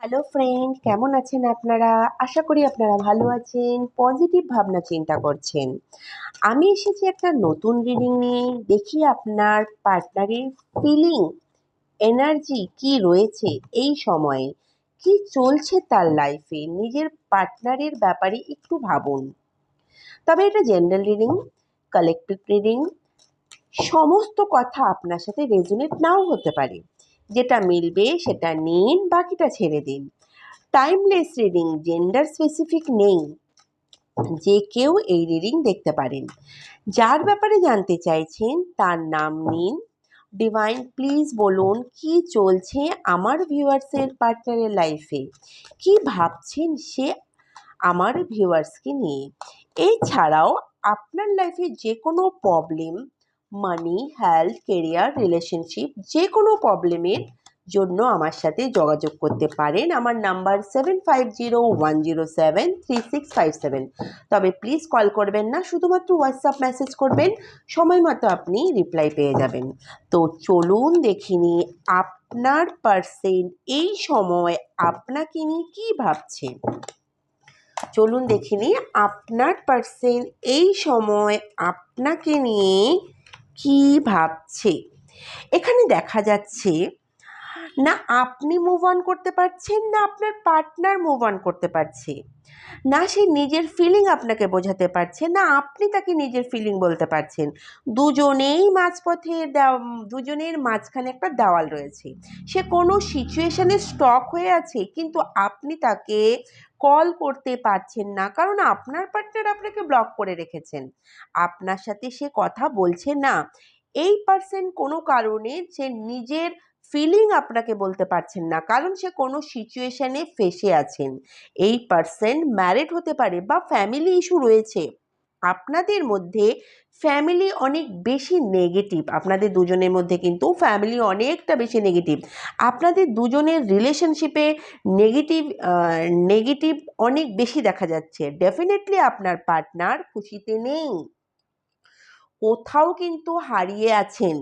Hello friend কেমন আছেন আপনারা? আশা করি আপনারা ভালো আছেন। পজিটিভ ভাবনা চিন্তা করছেন। আমি এসেছি একটা নতুন রিডিং নিয়ে। দেখি আপনার পার্টনারের ফিলিং এনার্জি কি রয়েছে এই সময়ে? কি চলছে তার লাইফে নিজের পার্টনারের ব্যাপারে একটু ভাবুন। তবে এটা জেনারেল রিডিং কালেকটিভ রিডিং সমস্ত কথা আপনার সাথে রেজোনেট নাও হতে পারে। যেটা মিলবে সেটা নিন, বাকিটা ছেড়ে দিন। টাইমলেস রিডিং জেন্ডার স্পেসিফিক নেই। যে কেউ এই রিডিং দেখতে পারেন। যার ব্যাপারে জানতে চাইছেন, তার নাম নিন। ডিভাইন প্লিজ বলুন, কি চলছে আমার ভিউয়ার্সের পার্টনারের লাইফে কি ভাবছেন সে আমার ভিউয়ার্সকে নিয়ে? এছাড়াও আপনার লাইফে যে কোনো problem money health career relationship যে কোনো প্রবলেমের জন্য আমার সাথে যোগাযোগ করতে পারেন। আমার number seven five zero one zero seven three six five seven তবে প্লিজ কল করবেন না, শুধুমাত্র হোয়াটসঅ্যাপ মেসেজ করবেন সময় মতো আপনি রিপ্লাই পেয়ে যাবেন। তো চলুন দেখিনি আপনার পার্সেন্ট এই সময় আপনাকে নিয়ে কী ভাবছে। চলুন দেখিনি আপনার পার্সেন্ট এই সময় আপনাকে নিয়ে কি ভাবছে? এখানে দেখা যাচ্ছে না আপনি মুভ অন করতে পারছেন, না আপনার পার্টনার মুভ অন করতে পারছে। না সে নিজের ফিলিং আপনাকে বোঝাতে পারছে, না আপনি তাকে নিজের ফিলিং বলতে পারছেন। দুজনেই মাঝপথে দুজনের মাঝখানে একটা দেওয়াল রয়েছে। সে কোনো সিচুয়েশানে স্টক হয়ে আছে, কিন্তু আপনি তাকে কল করতে পারছেন না, কারণ আপনার পার্টনার আপনাকে ব্লক করে রেখেছেন। আপনার সাথে সে কথা বলছে না। এই পার্সন কোনো কারণে সে নিজের ফিলিং আপনাকে বলতে পারছেন না। কারণ সে কোনো সিচুয়েশানে ফেসে আছেন। এই পার্সন ম্যারিড হতে পারে বা ফ্যামিলি ইস্যু রয়েছে। আপনাদের মধ্যে ফ্যামিলি অনেক বেশি নেগেটিভ আপনাদের দুজনের মধ্যে কিন্তু ফ্যামিলি অনেকটা বেশি নেগেটিভ আপনাদের দুজনের রিলেশনশিপে নেগেটিভ নেগেটিভ অনেক বেশি দেখা যাচ্ছে। ডেফিনেটলি আপনার পার্টনার খুশিতে নেই। কোথাও কিন্তু হারিয়ে আছেন।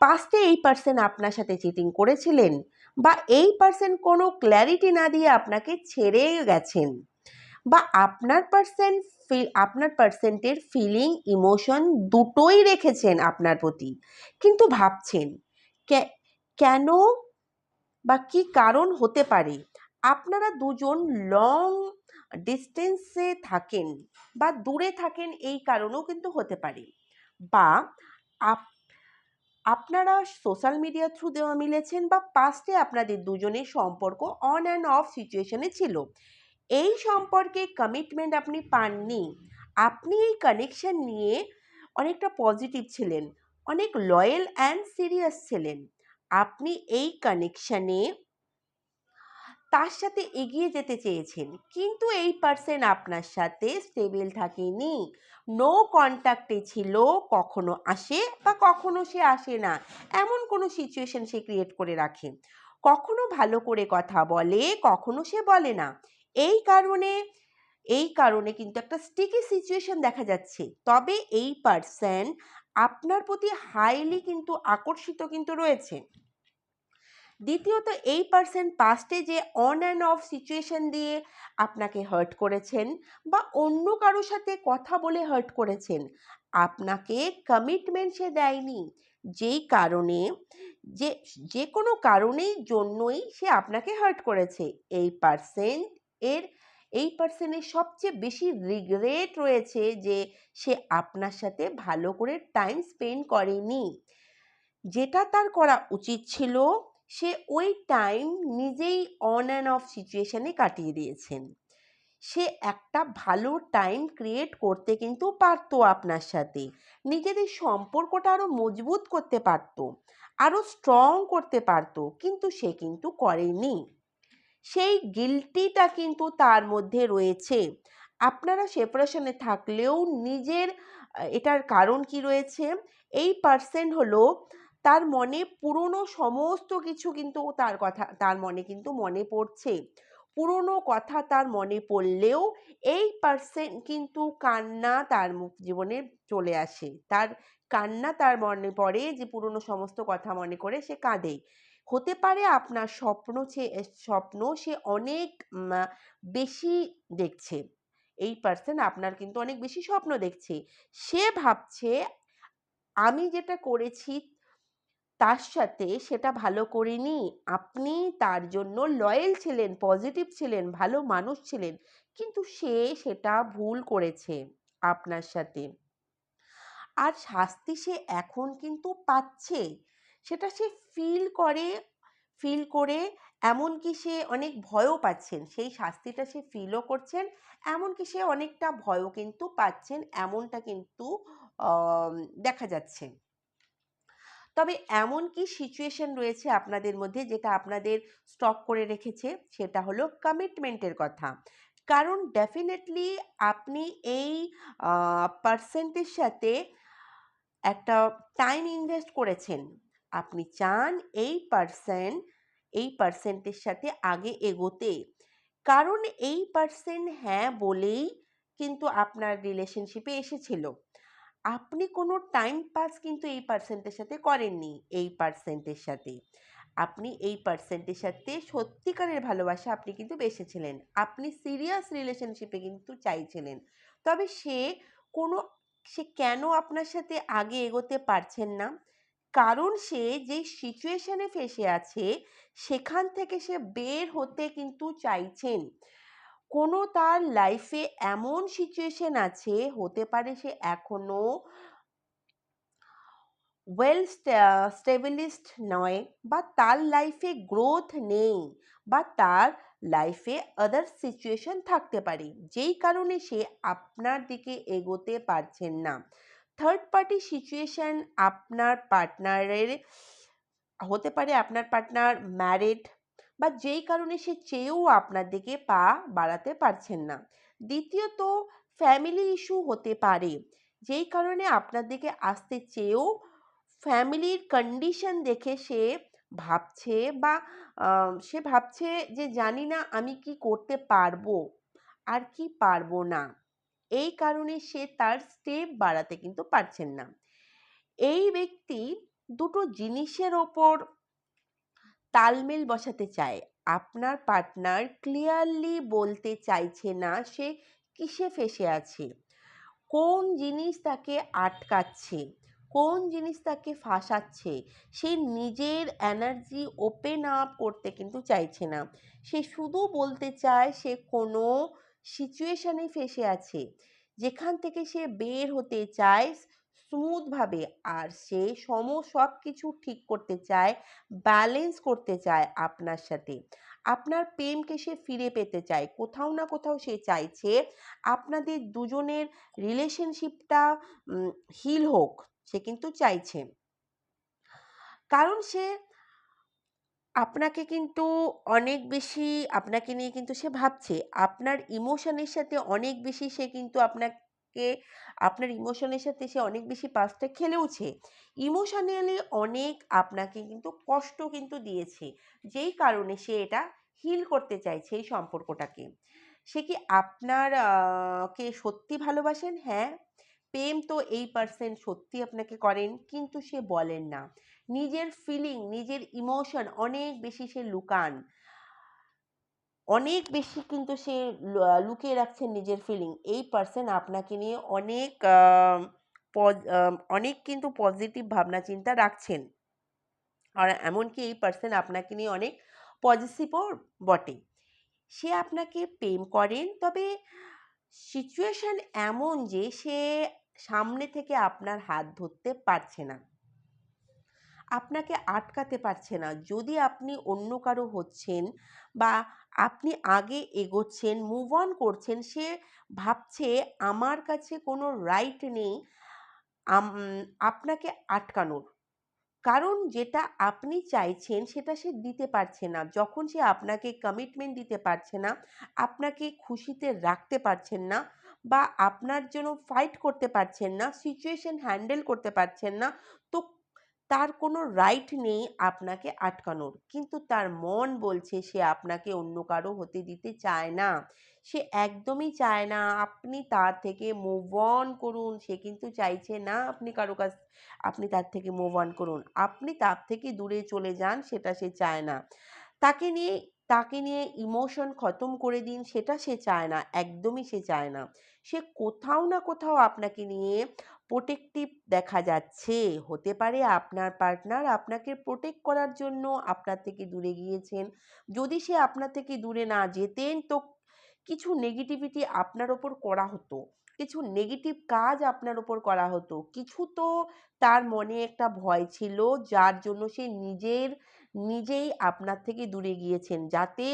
পাস্টে এই পার্সন আপনার সাথে চিটিং করেছিলেন বা এই পার্সন কোনো ক্ল্যারিটি না দিয়ে আপনাকে ছেড়ে গেছেন বা আপনার পার্সন আপনার পার্সেন্টের ফিলিং ইমোশন দুটোই রেখেছেন আপনার প্রতি। কিন্তু ভাবছেন কেন বা কি কারণ হতে পারে? আপনারা দুজন লং ডিস্টেন্সে থাকেন বা দূরে থাকেন এই কারণেও কিন্তু হতে পারে। বা আপ আপনারা সোশ্যাল মিডিয়া থ্রু দেওয়া মিলেছেন বা পাস্টে আপনাদের দুজনের সম্পর্ক অন অ্যান্ড অফ সিচুয়েশনে ছিল। এই সম্পর্কে কমিটমেন্ট আপনি পাননি। আপনি এই কানেকশন নিয়ে অনেকটা পজিটিভ ছিলেন, অনেক লয়েল অ্যান্ড সিরিয়াস ছিলেন। আপনি এই কানেকশানে তার সাথে এগিয়ে যেতে চেয়েছেন। কিন্তু এই পার্সেন আপনার সাথে স্টেবল থাকেনি। নো কন্ট্যাক্টে ছিল, কখনো আসে বা কখনো সে আসে না। এমন কোনো সিচুয়েশন সে ক্রিয়েট করে রাখে। কখনো ভালো করে কথা বলে, কখনো সে বলে না। এই কারণে এই কারণে কিন্তু একটা স্টিকি সিচুয়েশন দেখা যাচ্ছে। তবে এই পার্সন আপনার প্রতি হাইলি কিন্তু আকর্ষিত কিন্তু রয়েছে। দ্বিতীয়ত, এই পার্সন পাস্টে যে অন অ্যান্ড অফ সিচুয়েশন দিয়ে আপনাকে হার্ট করেছেন বা অন্য কারও সাথে কথা বলে হার্ট করেছেন, আপনাকে কমিটমেন্ট সে দেয়নি। যেই কারণে, যে যে কোনো কারণের জন্যই সে আপনাকে হার্ট করেছে। এই পার্সেন এর, এই পার্সনের সবচেয়ে বেশি রিগ্রেট রয়েছে যে সে আপনার সাথে ভালো করে টাইম স্পেন্ড করেনি। যেটা তার করা উচিত ছিল সে ওই টাইম নিজেই অন অ্যান্ড অফ সিচুয়েশানে কাটিয়ে দিয়েছেন। সে একটা ভালো টাইম ক্রিয়েট করতে কিন্তু পারতো আপনার সাথে। নিজেদের সম্পর্কটা আরও মজবুত করতে পারতো আরও স্ট্রং করতে পারতো, কিন্তু সে কিন্তু করেনি। সেই গিলটিটা কিন্তু তার মধ্যে রয়েছে। আপনারা সেপারেশনে থাকলেও নিজের এটার কারণ কি রয়েছে? এই পার্সেন্ট হলো তার মনে পুরনো সমস্ত কিছু কিন্তু তার কথা, তার মনে কিন্তু মনে পড়ছে। পুরনো কথা তার মনে পড়লেও এই পার্সেন কিন্তু কান্না তার মুখ, জীবনে চলে আসে। তার কান্না তার মনে পড়ে যে পুরনো সমস্ত কথা মনে করে সে কাঁদে। হতে পারে আপনার স্বপ্ন সে স্বপ্ন সে অনেক বেশি দেখছে। এই পার্সন আপনার কিন্তু অনেক বেশি স্বপ্ন দেখছে। সে ভাবছে, আমি যেটা করেছি তার সাথে সেটা ভালো করিনি আপনি তার জন্য লয়েল ছিলেন পজিটিভ ছিলেন, ভালো মানুষ ছিলেন। কিন্তু সে সেটা ভুল করেছে আপনার সাথে। আর শাস্তি সে এখন কিন্তু পাচ্ছে। সেটা সে ফিল করে ফিল করে এমনকি সে অনেক ভয়ও পাচ্ছেন। সেই শাস্তিটা সে ফিলও করছেন, এমনকি সে অনেকটা ভয়ও কিন্তু পাচ্ছেন, এমনটা কিন্তু দেখা যাচ্ছে। তবে এমন কি সিচুয়েশন রয়েছে আপনাদের মধ্যে যেটা আপনাদের স্টক করে রেখেছে? সেটা হলো কমিটমেন্টের কথা। কারণ ডেফিনেটলি আপনি এই পার্সেন্টের সাথে একটা টাইম ইনভেস্ট করেছেন। আপনি চান এই পার্সেন্ট এই পার্সেন্টের সাথে আগে এগোতে। কারণ এই পার্সেন্ট হ্যাঁ বলেই কিন্তু আপনার রিলেশনশিপে এসেছিল। আপনি কোনো টাইম পাস কিন্তু এই পার্সেন্টের সাথে করেননি, এই পার্সেন্টের সাথে। আপনি এই পার্সেন্টের সাথে সত্যিকারের ভালোবাসা আপনি কিন্তু বেসেছিলেন আপনি সিরিয়াস রিলেশনশিপে কিন্তু চাইছিলেন। তবে সে কোনো, সে কেন আপনার সাথে আগে এগোতে পারছেন না? কারণ সে যেই সিচুয়েশনে ফেসে আছে, সেখান থেকে সে বের হতে কিন্তু চাইছেন। কোনো তার লাইফে এমন সিচুয়েশন আছে, হতে পারে সে এখনও ওয়েল স্টেবিলিস্ট নয় বা তার লাইফে গ্রোথ নেই বা তার লাইফে আদার সিচুয়েশন থাকতে পারে। যেই কারণে সে আপনার দিকে এগোতে পারছেন না। থার্ড পার্টি সিচুয়েশন আপনার পার্টনারের হতে পারে আপনার পার্টনার ম্যারিড বা যেই কারণে সে চেয়েও আপনার দিকে পা বাড়াতে পারছেন না। দ্বিতীয়ত ফ্যামিলি ইস্যু হতে পারে। যেই কারণে আপনার দিকে আসতে চেয়েও ফ্যামিলির কন্ডিশন দেখে সে ভাবছে বা সে ভাবছে যে জানি না আমি কি করতে পারব, আর কি পারব না। এই কারণে সে তার স্টেপ বাড়াতে কিন্তু পারছেন না। এই ব্যক্তি দুটো জিনিসের ওপর তালমেল বসাতে চায়। আপনার পার্টনার ক্লিয়ারলি বলতে চাইছে না সে কিসে ফেসে আছে। কোন জিনিস তাকে আটকাচ্ছে? কোন জিনিস তাকে ফাঁসাচ্ছে? সে নিজের এনার্জি ওপেন আপ করতে কিন্তু চাইছে না। সে শুধু বলতে চায় সে কোনো সিচুয়েশানে ফেসে আছে। যেখান থেকে সে বের হতে চায় স্মুথভাবে আর সে সম সব কিছু ঠিক করতে চায় ব্যালেন্স করতে চায় আপনার সাথে। আপনার প্রেমকে সে ফিরে পেতে চায়, কোথাও না কোথাও সে চাইছে আপনাদের দুজনের রিলেশনশিপটা হিল হোক, সে কিন্তু চাইছে। কারণ সে আপনাকে কিন্তু অনেক বেশি, আপনাকে নিয়ে কিন্তু সে ভাবছে। আপনার ইমোশনের সাথে অনেক বেশি সে কিন্তু আপনাকে আপনার ইমোশনের সাথে সে অনেক বেশি পাসটা খেলেওছে। ইমোশনালি অনেক আপনাকে কিন্তু কষ্ট কিন্তু দিয়েছে। যেই কারণে সে এটা হিল করতে চাইছে এই সম্পর্কটাকে। সে কি আপনার কে সত্যি ভালোবাসেন? হ্যাঁ। প্রেম তো এই পার্সেন্ট সত্যি আপনাকে করেন, কিন্তু সে বলেন না। নিজের ফিলিং নিজের ইমোশন অনেক বেশি সে লুকান। অনেক বেশি কিন্তু সে লুকিয়ে রাখছেন নিজের ফিলিং এই পার্সন আপনাকে নিয়ে অনেক অনেক কিন্তু পজিটিভ ভাবনা চিন্তা রাখছেন। আর এমনকি এই পার্সন আপনাকে নিয়ে অনেক পজিটিভও বটে। সে আপনাকে প্রেম করেন, তবে সিচুয়েশন এমন যে সে সামনে থেকে আপনার হাত ধরতে পারছে না। আপনাকে আটকাতে পারছে না। যদি আপনি অন্য কারও হচ্ছেন বা আপনি আগে এগোচ্ছেন মুভ অন করছেন, সে ভাবছে আমার কাছে কোনো রাইট নেই আপনাকে আটকানোর। কারণ যেটা আপনি চাইছেন সেটা সে দিতে পারছে না। যখন সে আপনাকে কমিটমেন্ট দিতে পারছে না, আপনাকে খুশিতে রাখতে পারছেন না বা আপনার জন্য ফাইট করতে পারছেন না সিচুয়েশন হ্যান্ডেল করতে পারছেন না, তো তার কোনো রাইট নেই আপনাকে আটকানোর। কিন্তু তার মন বলছে সে আপনাকে অন্য কারও হতে দিতে চায় না। সে একদমই চায় না। আপনি তার থেকে মুভ অন করুন। সে কিন্তু চাইছে না আপনি কারও কাছ, আপনি তার থেকে মুভ অন করুন। আপনি তার থেকে দূরে চলে যান, সেটা সে চায় না। তাকে নিয়ে তাকে নিয়ে ইমোশন খতম করে দিন, সেটা সে চায় না, একদমই সে চায় না। সে কোথাও না কোথাও আপনাকে নিয়ে প্রোটেক্টিভ দেখা যাচ্ছে। হতে পারে আপনার পার্টনার আপনাকে প্রোটেক্ট করার জন্য আপনার থেকে দূরে গিয়েছেন। যদি সে আপনার থেকে দূরে না যেতেন তো কিছু নেগেটিভিটি আপনার ওপর করা হতো, কিছু নেগেটিভ কাজ আপনার ওপর করা হতো। কিছু তো তার মনে একটা ভয় ছিল, যার জন্য সে নিজের নিজেই আপনার থেকে দূরে গিয়েছেন। যাতে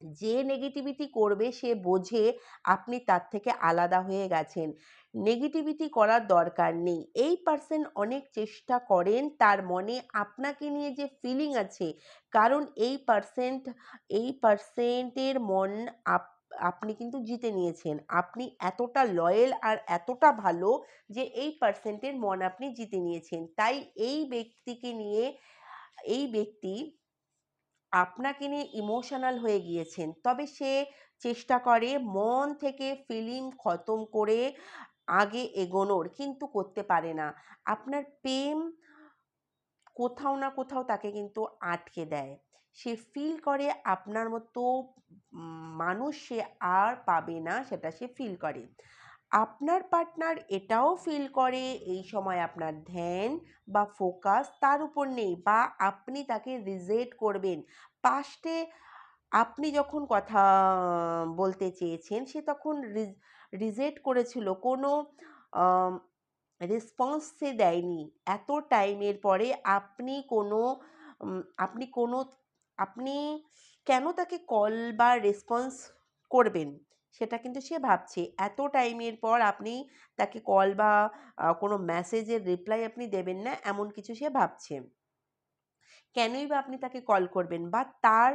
যে নেগেটিভিটি করবে, সে বোঝে আপনি তার থেকে আলাদা হয়ে গেছেন। নেগেটিভিটি করার দরকার নেই। এই পার্সন অনেক চেষ্টা করেন, তার মনে আপনাকে নিয়ে যে ফিলিং আছে, কারণ এই পার্সেন্ট এই পার্সেন্টের মন আপ, আপনি কিন্তু জিতে নিয়েছেন। আপনি এতটা লয়েল আর এতটা ভালো যে এই পার্সেন্টের মন আপনি জিতে নিয়েছেন। তাই এই ব্যক্তিকে নিয়ে এই ব্যক্তি আপনাকে নিয়ে ইমোশনাল হয়ে গিয়েছেন, তবে সে চেষ্টা করে মন থেকে ফিলিং খতম করে আগে এগোনোর, কিন্তু করতে পারে না। আপনার প্রেম কোথাও না কোথাও তাকে কিন্তু আটকে দেয়। সে ফিল করে আপনার মতো মানুষ সে আর পাবে না, সেটা সে ফিল করে। আপনার পার্টনার এটাও ফিল করে, এই সময় আপনার ধ্যান বা ফোকাস তার উপর নেই বা আপনি তাকে রিজেক্ট করবেন। পাস্টে আপনি যখন কথা বলতে চেয়েছেন, সে তখন রিজেক্ট করেছিল। কোনো রেসপন্স সে দেয়নি। এত টাইমের পরে আপনি কোনো আপনি কোনো, আপনি কেন তাকে কল বা রেসপন্স করবেন? সেটা কিন্তু সে ভাবছে। এত টাইমের পর আপনি তাকে কল বা কোনো মেসেজের রিপ্লাই আপনি দেবেন না, এমন কিছু সে ভাবছে। কেনই বা আপনি তাকে কল করবেন বা তার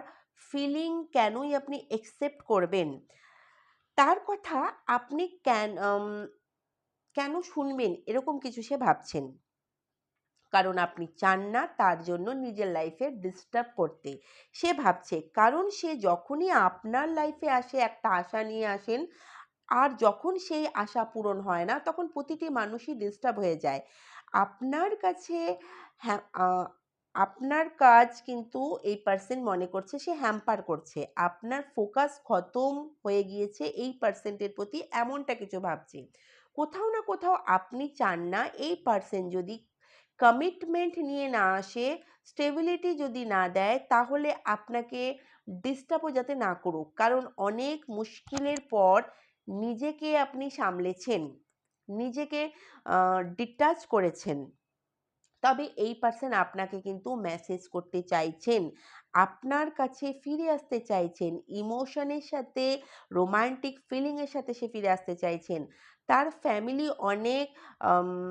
ফিলিং কেনই আপনি একসেপ্ট করবেন? তার কথা আপনি কেন কেন শুনবেন? এরকম কিছু সে ভাবছেন। কারণ আপনি চান না তার জন্য নিজের লাইফে ডিস্টার্ব করতে। সে ভাবছে, কারণ সে যখনই আপনার লাইফে আসে, একটা আশা নিয়ে আসেন, আর যখন সেই আশা পূরণ হয় না, তখন প্রতিটি মানুষই ডিস্টার্ব হয়ে যায়। আপনার কাছে হ্যাঁ আপনার কাজ কিন্তু এই পার্সেন্ট মনে করছে সে হ্যাম্পার করছে। আপনার ফোকাস খতম হয়ে গিয়েছে এই পার্সেন্টের প্রতি এমনটা কিছু ভাবছে। কোথাও না কোথাও আপনি চান না এই পার্সেন্ট যদি কমিটমেন্ট নিয়ে না আসে স্টেবিলিটি যদি না দেয়, তাহলে আপনাকে ডিস্টার্বও যাতে না করুক। কারণ অনেক মুশকিলের পর নিজেকে আপনি সামলেছেন, নিজেকে ডিটাচ করেছেন। তবে এই পার্সন আপনাকে কিন্তু মেসেজ করতে চাইছেন। আপনার কাছে ফিরে আসতে চাইছেন। ইমোশনের সাথে রোমান্টিক ফিলিংয়ের সাথে সে ফিরে আসতে চাইছেন। তার ফ্যামিলি অনেক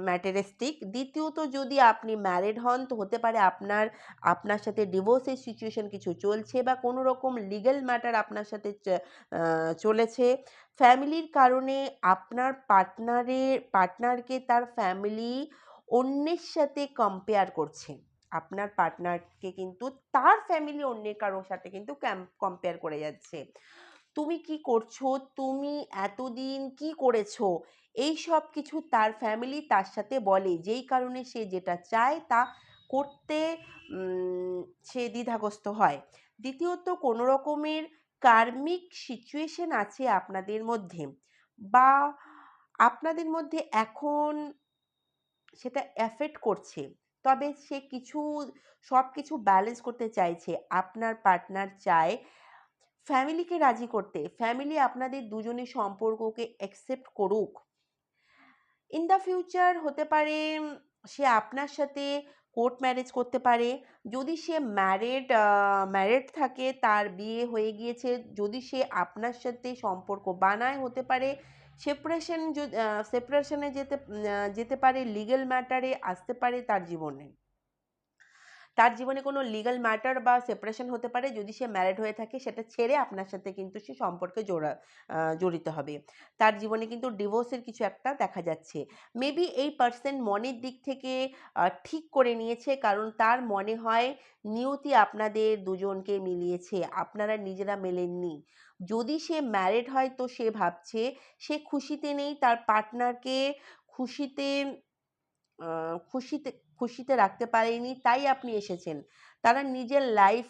ম্যাটারিস্টিক দ্বিতীয়ত যদি আপনি ম্যারিড হন, তো হতে পারে আপনার আপনার সাথে ডিভোর্সের সিচুয়েশন কিছু চলছে বা কোনো রকম লিগ্যাল ম্যাটার আপনার সাথে চলেছে। ফ্যামিলির কারণে আপনার পার্টনারের পার্টনারকে তার ফ্যামিলি অন্যের সাথে কম্পেয়ার করছে। আপনার পার্টনারকে কিন্তু তার ফ্যামিলি অন্যের কারোর সাথে কিন্তু কম্পেয়ার করে যাচ্ছে। তুমি কি করছ? তুমি এতদিন কি করেছ? এই সব কিছু তার ফ্যামিলি তার সাথে বলে। যেই কারণে সে যেটা চায় তা করতে সে দ্বিধাগ্রস্ত হয়। দ্বিতীয়ত, কোনো রকমের কার্মিক সিচুয়েশন আছে আপনাদের মধ্যে বা আপনাদের মধ্যে এখন সেটা অ্যাফেক্ট করছে। তবে সে কিছু, সব কিছু ব্যালেন্স করতে চাইছে। আপনার পার্টনার চায় ফ্যামিলিকে রাজি করতে। ফ্যামিলি আপনাদের দুজনের সম্পর্ককে অ্যাকসেপ্ট করুক। ইন দ্য ফিউচার হতে পারে, সে আপনার সাথে কোর্ট ম্যারেজ করতে পারে। যদি সে ম্যারেড ম্যারেড থাকে, তার বিয়ে হয়ে গিয়েছে, যদি সে আপনার সাথে সম্পর্ক বানায় হতে পারে সেপারেশন সেপারেশনে যেতে যেতে পারে লিগেল ম্যাটারে আসতে পারে তার জীবনে। তার জীবনে কোনো লিগ্যাল ম্যাটার বা সেপারেশন হতে পারে যদি সে ম্যারিড হয়ে থাকে, সেটা ছেড়ে আপনার সাথে কিন্তু সে সম্পর্কে জোড়া জড়িত হবে। তার জীবনে কিন্তু ডিভোর্সের কিছু একটা দেখা যাচ্ছে। মেবি এই পার্সন মনের দিক থেকে ঠিক করে নিয়েছে কারণ তার মনে হয় নিয়তি আপনাদের দুজনকে মিলিয়েছে, আপনারা নিজেরা মেলেননি। যদি সে ম্যারিড হয় তো সে ভাবছে, সে খুশিতে নেই, তার পার্টনারকে খুশিতে খুশিতে খুশিতে রাখতে পারেনি, তাই আপনি এসেছেন। তারা নিজের লাইফ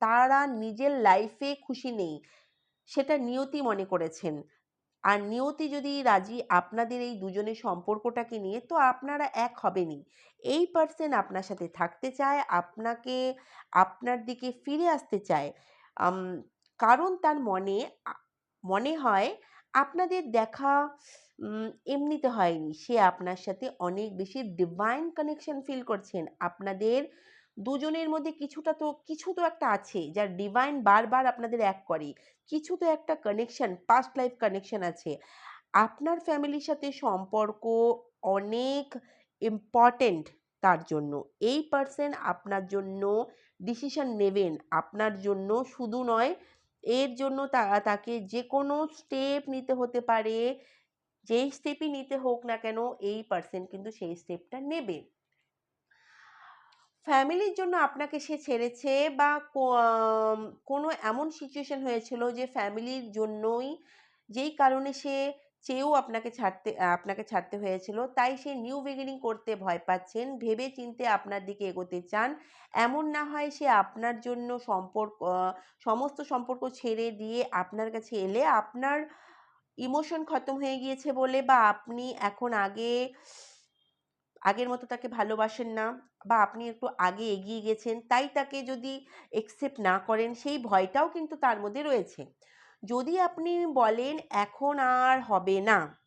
তারা নিজের লাইফে খুশি নেই, সেটা নিয়তি মনে করেছেন। আর নিয়তি যদি রাজি আপনাদের এই দুজনের সম্পর্কটাকে নিয়ে, তো আপনারা এক হবেনই। এই পার্সন আপনার সাথে থাকতে চায়, আপনাকে, আপনার দিকে ফিরে আসতে চায়। কারণ তার মনে মনে হয় আপনাদের দেখা এমনিতে হয়নি। সে আপনার সাথে অনেক বেশি ডিভাইন কানেকশন ফিল করছেন। আপনাদের দুজনের মধ্যে কিছুটা তো, কিছু তো একটা আছে যা ডিভাইন বারবার আপনাদের এক করে। কিছু তো একটা কানেকশন পাস্ট লাইফ কানেকশন আছে। আপনার ফ্যামিলির সাথে সম্পর্ক অনেক ইম্পর্টেন্ট তার জন্য। এই পার্সন আপনার জন্য ডিসিশন নেবেন। আপনার জন্য শুধু নয়, এর জন্য তাকে যে কোনো স্টেপ নিতে হতে পারে। যেই স্টেপই নিতে হোক না কেন, এই পার্সন কিন্তু সেই স্টেপটা নেবে। ফ্যামিলির জন্য আপনাকে সে ছেড়েছে বা কোনো এমন সিচুয়েশন হয়েছিল যে ফ্যামিলির জন্যই যেই কারণে সে চেয়েও আপনাকে ছাড়তে আপনাকে ছাড়তে হয়েছিল, তাই সে নিউ বিগিনিং করতে ভয় পাচ্ছেন ভেবে চিনতে আপনার দিকে এগোতে চান। এমন না হয় সে আপনার জন্য সম্পর্ক সমস্ত সম্পর্ক ছেড়ে দিয়ে আপনার কাছে এলে আপনার ইমোশন খতম হয়ে গিয়েছে বলে বা আপনি এখন আগে, আগের মতো তাকে ভালোবাসেন না বা আপনি একটু আগে এগিয়ে গেছেন, তাই তাকে যদি একসেপ্ট না করেন, সেই ভয়টাও কিন্তু তার মধ্যে রয়েছে। যদি আপনি বলেন, এখন আর হবে না।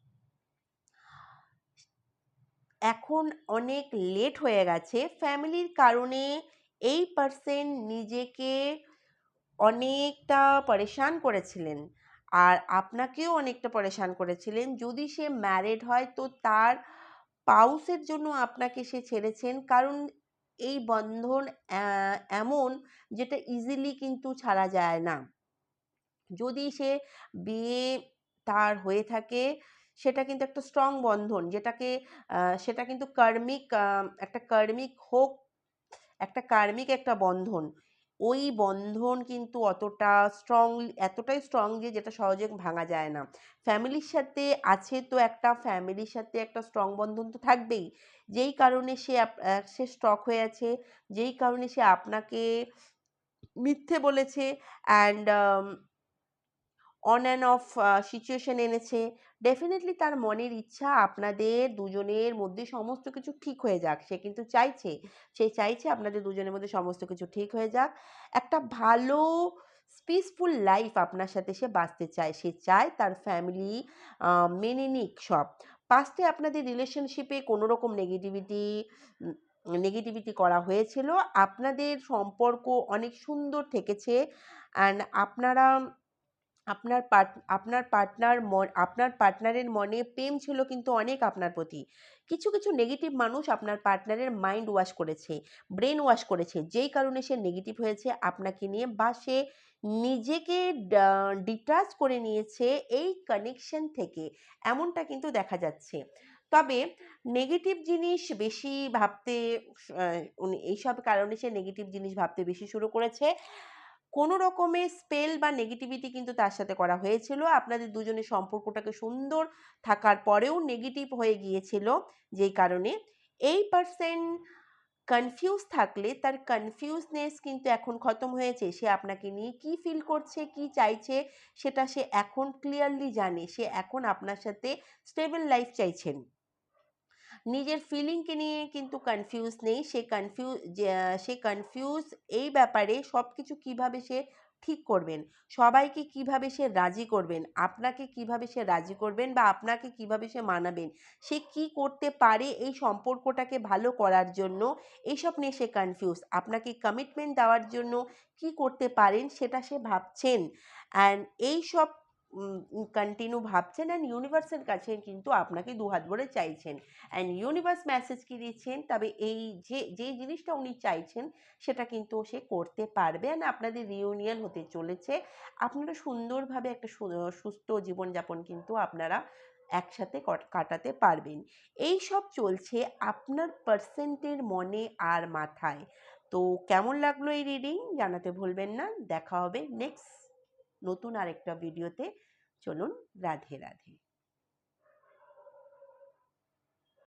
এখন অনেক লেট হয়ে গেছে। ফ্যামিলির কারণে এই পার্সন নিজেকে অনেকটা পরেশান করেছিলেন। আর আপনাকেও অনেকটা পরেশান করেছিলেন। যদি সে ম্যারিড হয়, তো তার পাউসের জন্য আপনাকে সে ছেড়েছেন। কারণ এই বন্ধন এমন যেটা ইজিলি কিন্তু ছাড়া যায় না। যদি সে বিয়ে তার হয়ে থাকে, সেটা কিন্তু একটা স্ট্রং বন্ধন, যেটাকে সেটা কিন্তু কার্মিক একটা কার্মিক হোক, একটা কার্মিক একটা বন্ধন। ওই বন্ধন কিন্তু অতটা স্ট্রং এতটাই স্ট্রং যে যেটা সহজে ভাঙা যায় না। ফ্যামিলির সাথে আছে তো একটা ফ্যামিলির সাথে একটা স্ট্রং বন্ধন তো থাকবেই। যেই কারণে সে সে স্টক হয়ে আছে, যেই কারণে সে আপনাকে মিথ্যে বলেছে and on and off situation এনেছে। ডেফিনেটলি তার মনের ইচ্ছা আপনাদের দুজনের মধ্যে সমস্ত কিছু ঠিক হয়ে যাক। সে কিন্তু চাইছে। সে চাইছে আপনাদের দুজনের মধ্যে সমস্ত কিছু ঠিক হয়ে যাক। একটা ভালো পিসফুল লাইফ আপনার সাথে সে বাঁচতে চায়। সে চায় তার ফ্যামিলি মেনে নিক সব। পাস্টে আপনাদের রিলেশনশিপে কোনো রকম নেগেটিভিটি নেগেটিভিটি করা হয়েছিল। আপনাদের সম্পর্ক অনেক সুন্দর থেকেছে। অ্যান্ড আপনারা আপনার পার্ট আপনার পার্টনার মন, আপনার পার্টনারের মনে প্রেম ছিল কিন্তু অনেক আপনার প্রতি। কিছু কিছু নেগেটিভ মানুষ আপনার পার্টনারের মাইন্ড ওয়াশ করেছে ব্রেন ওয়াশ করেছে। যেই কারণে সে নেগেটিভ হয়েছে আপনাকে নিয়ে বা সে নিজেকে ডিটাচ করে নিয়েছে এই কানেকশন থেকে। এমনটা কিন্তু দেখা যাচ্ছে। তবে নেগেটিভ জিনিস বেশি ভাবতে এইসব কারণে সে নেগেটিভ জিনিস ভাবতে বেশি শুরু করেছে। কোনো রকমের স্পেল বা নেগেটিভিটি কিন্তু তার সাথে করা হয়েছিল। আপনাদের দুজনের সম্পর্কটাকে সুন্দর থাকার পরেও নেগেটিভ হয়ে গিয়েছিল যেই কারণে। এই পার্সন কনফিউজ থাকলে তার কনফিউজনেস কিন্তু এখন খতম হয়েছে। সে আপনাকে নিয়ে কি ফিল করছে, কি চাইছে, সেটা সে এখন ক্লিয়ারলি জানে। সে এখন আপনার সাথে স্টেবল লাইফ চাইছেন। নিজের ফিলিংকে নিয়ে কিন্তু কনফিউজ নেই। সে কনফিউজ সে কনফিউজ এই ব্যাপারে সব কিছু কীভাবে সে ঠিক করবেন? সবাইকে কীভাবে সে রাজি করবেন? আপনাকে কীভাবে সে রাজি করবেন বা আপনাকে কীভাবে সে মানাবেন? সে কি করতে পারে এই সম্পর্কটাকে ভালো করার জন্য? এইসব নিয়ে সে কনফিউজ আপনাকে কমিটমেন্ট দেওয়ার জন্য কি করতে পারেন সেটা সে ভাবছেন। অ্যান্ড এই সব কন্টিনিউ ভাবছেন অ্যান্ড ইউনিভার্সের কাছে কিন্তু আপনাকে দুহাত ভরে চাইছেন। অ্যান্ড ইউনিভার্স মেসেজ কি দিচ্ছেন? তবে এই যে যে জিনিসটা উনি চাইছেন, সেটা কিন্তু সে করতে পারবে অ্যান্ড আপনাদের রিউনিয়ন হতে চলেছে। আপনারা সুন্দরভাবে একটা সুস্থ জীবনযাপন কিন্তু আপনারা একসাথে কাটাতে পারবেন। এই সব চলছে আপনার পার্সেন্টের মনে আর মাথায়। তো কেমন লাগল এই রিডিং জানাতে ভুলবেন না। দেখা হবে নেক্সট নতুন আরেকটা ভিডিওতে চলুন রাধে রাধে।